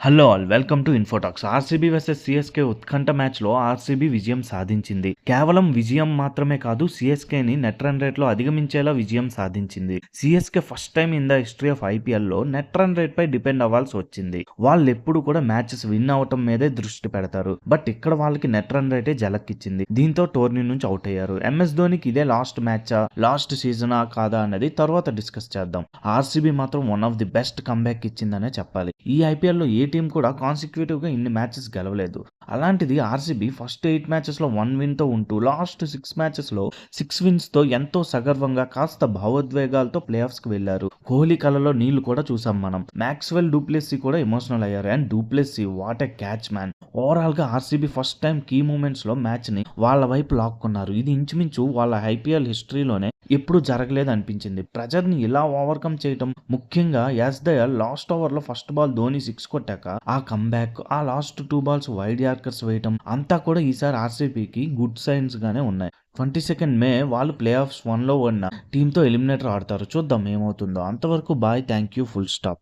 Hello all welcome to Infotalks RCB versus CSK ఉత్కంఠ మ్యాచ్లో RCB విజయం సాధించింది. కేవలం విజయం మాత్రమే కాదు సిఎస్కేని నెట్ రన్ రేట్లో అధిగమించేలా విజయం సాధించింది. CSK first time in the history of ఐపీఎల్లో నెట్ రన్ రేట్ పై డిపెండ్ అవ్వాల్సి వచ్చింది. వాళ్ళు ఎప్పుడు కూడా మ్యాచెస్ విన్ అవటం మీదే దృష్టి పెడతారు. బట్ ఇక్కడ వాళ్ళకి నెట్ రన్ రేటే జలక్కిచ్చింది. దీంతో టోర్నీ నుంచి అవుట్ అయ్యారు. ఎంఎస్ ధోనికి ఇదే లాస్ట్ మ్యాచా లాస్ట్ సీజనా కాదా అన్నది తర్వాత డిస్కస్ చేద్దాం. ఆర్సీబీ మాత్రం one of the best comeback ఇచ్చిందనే చెప్పాలి. ఈ ఐపీఎల్లో ఏ టీం కూడా కాన్సిక్యూటివ్గా ఇన్ని మ్యాచెస్ గెలవలేదు. అలాంటిది ఆర్సీబీ ఫస్ట్ ఎయిట్ మ్యాచెస్లో వన్ విన్తో ఉంటూ లాస్ట్ సిక్స్ మ్యాచెస్లో సిక్స్ విన్స్తో ఎంతో సగర్వంగా కాస్త భావోద్వేగాలతో ప్లే ఆఫ్స్కి వెళ్ళారు కోహ్లీ కలలో నీళ్ళు కూడా చూసాం మనం. మ్యాక్స్వెల్ డూప్లెస్సీ కూడా ఎమోషనల్ అయ్యారు. And du Plessis what a catch man ఓవరాల్గా ఆర్సీబీ ఫస్ట్ టైం కీ మూమెంట్స్లో మ్యాచ్ని వాళ్ళ వైపు లాక్కున్నారు. ఇది ఇంచుమించు వాళ్ళ ఐపీఎల్ హిస్టరీలోనే ఎప్పుడు జరగలేదు అనిపించింది. ప్రెజర్ని ఇలా ఓవర్కమ్ చేయటం ముఖ్యంగా యాస్ దయల్ లాస్ట్ ఓవర్లో ఫస్ట్ బాల్ ధోని సిక్స్ కొట్టాక ఆ కంబ్యాక్ ఆ last two balls wide yorkers వేయటం అంతా కూడా ఈసారి ఆర్సీబీకి గుడ్ సైన్స్ గానే ఉన్నాయి. ట్వంటీ సెకండ్ మే వాళ్ళు ప్లే ఆఫ్స్ వన్లో ఉన్న టీంతో ఎలిమినేటర్ ఆడతారు. చూద్దాం ఏమవుతుందో. అంతవరకు bye thank you full stop